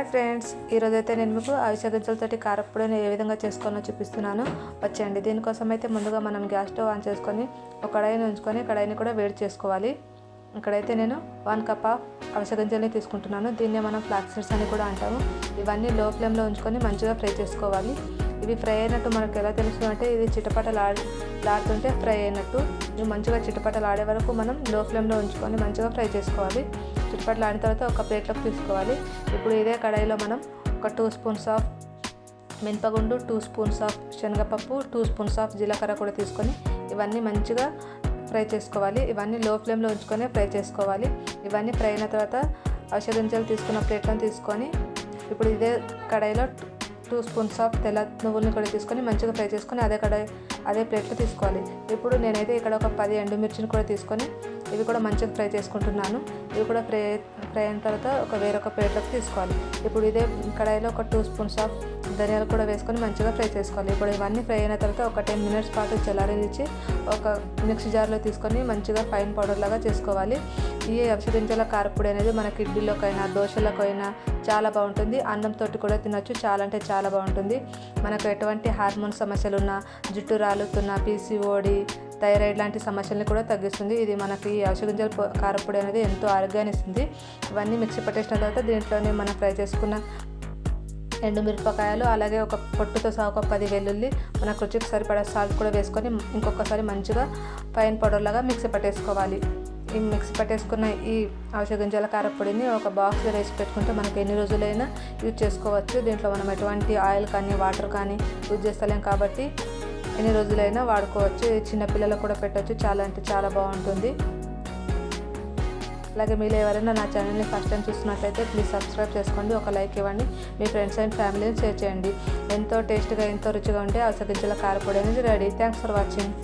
Hi friends ఈరోజు అయితే నేను మీకు అవిసె గింజలతోటి కారపొడిని ఏ విధంగా చేసుకోవాలో చూపిస్తున్నాను. వచ్చేయండి దీనికోసం అయితే ముందుగా మనం గ్యాస్ స్టవ్ ఆన్ చేసుకొని ఒక కడాయిని ఉంచుకొని కడాయిని కూడా వేడి చేసుకోవాలి. ఇక్కడైతే నేను వన్ కప్ ఆఫ్ అవిసె గింజల్ని తీసుకుంటున్నాను. దీన్నే మనం ఫ్లాక్ సీడ్స్ అని కూడా అంటాము. ఇవన్నీ లో ఫ్లేమ్లో ఉంచుకొని మంచిగా ఫ్రై చేసుకోవాలి. ఇవి ఫ్రై అయినట్టు మనకు ఎలా తెలుస్తుంది అంటే ఇది చిటపటలాడి లాడుతుంటే ఫ్రై అయినట్టు. ఇవి మంచిగా చిటపటలు ఆడే వరకు మనం లో ఫ్లేమ్లో ఉంచుకొని మంచిగా ఫ్రై చేసుకోవాలి. చిటపటలు ఆడిన తర్వాత ఒక ప్లేట్లోకి తీసుకోవాలి. ఇప్పుడు ఇదే కడాయిలో మనం ఒక టూ స్పూన్స్ ఆఫ్ మినపగుండు టూ స్పూన్స్ ఆఫ్ శనగపప్పు టూ స్పూన్స్ ఆఫ్ జీలకర్ర కూడా తీసుకొని ఇవన్నీ మంచిగా ఫ్రై చేసుకోవాలి. ఇవన్నీ లో ఫ్లేమ్లో ఉంచుకొని ఫ్రై చేసుకోవాలి. ఇవన్నీ ఫ్రై అయిన తర్వాత ఔషధ గింజలు తీసుకున్న ప్లేట్లను తీసుకొని ఇప్పుడు ఇదే కడాయిలో టూ స్పూన్స్ ఆఫ్ తెల్ల నువ్వుల్ని కూడా తీసుకొని మంచిగా ఫ్రై చేసుకొని అదే కడాయి అదే ప్లేట్లో తీసుకోవాలి. ఇప్పుడు నేనైతే ఇక్కడ ఒక పది ఎండుమిర్చిని కూడా తీసుకొని ఇవి కూడా మంచిగా ఫ్రై చేసుకుంటున్నాను. ఇవి కూడా ఫ్రై ఫ్రై అయిన తర్వాత ఒక వేరొక ప్లేట్లోకి తీసుకోవాలి. ఇప్పుడు ఇదే కడాయిలో ఒక టూ స్పూన్స్ ఆఫ్ ధనియాలు కూడా వేసుకొని మంచిగా ఫ్రై చేసుకోవాలి. ఇప్పుడు ఇవన్నీ ఫ్రై అయిన తర్వాత ఒక టెన్ మినిట్స్ పాటు చల్లారించి ఒక మిక్సీ జార్లో తీసుకొని మంచిగా ఫైన్ పౌడర్ లాగా చేసుకోవాలి. ఈ అక్షరించాల కారపొడి అనేది మనకి ఇడ్లీలోకైనా దోశలకైనా చాలా బాగుంటుంది. అన్నంతో కూడా తినొచ్చు. చాలా అంటే చాలా బాగుంటుంది. మనకు ఎటువంటి హార్మోన్ సమస్యలు ఉన్నా జుట్టు రాలుతున్న పీసీఓడి థైరాయిడ్ లాంటి సమస్యలను కూడా తగ్గిస్తుంది. ఇది మనకి ఔషధ కారపొడి అనేది ఎంతో ఆరోగ్యాన్ని ఇస్తుంది ఇవన్నీ మిక్సీ పట్టేసిన తర్వాత దీంట్లోనే మనం ఫ్రై చేసుకున్న ఎండుమిరపకాయలు అలాగే ఒక పొట్టుతో సహా ఒక పది వెల్లుల్లి మన రుచికి సరిపడా సాల్ట్ కూడా వేసుకొని ఇంకొకసారి మంచిగా ఫైన్ పౌడర్ లాగా మిక్సీ పట్టేసుకోవాలి. ఈ మిక్సీ పట్టేసుకున్న ఈ ఔషధ గింజల కారపొడిని ఒక బాక్స్లో వేసి పెట్టుకుంటే మనకి ఎన్ని రోజులైనా యూజ్ చేసుకోవచ్చు. దీంట్లో మనం ఎటువంటి ఆయిల్ కానీ వాటర్ కానీ యూజ్ చేస్తలేం కాబట్టి ఎన్ని రోజులైనా వాడుకోవచ్చు. చిన్నపిల్లలకు కూడా పెట్టవచ్చు చాలా అంటే చాలా బాగుంటుంది. అలాగే మీరు ఎవరైనా నా ఛానల్ని ఫస్ట్ టైం చూస్తున్నట్లయితే ప్లీజ్ సబ్స్క్రైబ్ చేసుకోండి. ఒక లైక్ ఇవ్వండి. మీ ఫ్రెండ్స్ అండ్ ఫ్యామిలీని షేర్ చేయండి. ఎంతో టేస్ట్గా ఎంతో రుచిగా ఉంటే అసలు కారపొడి అనేది రెడీ. Thanks for watching.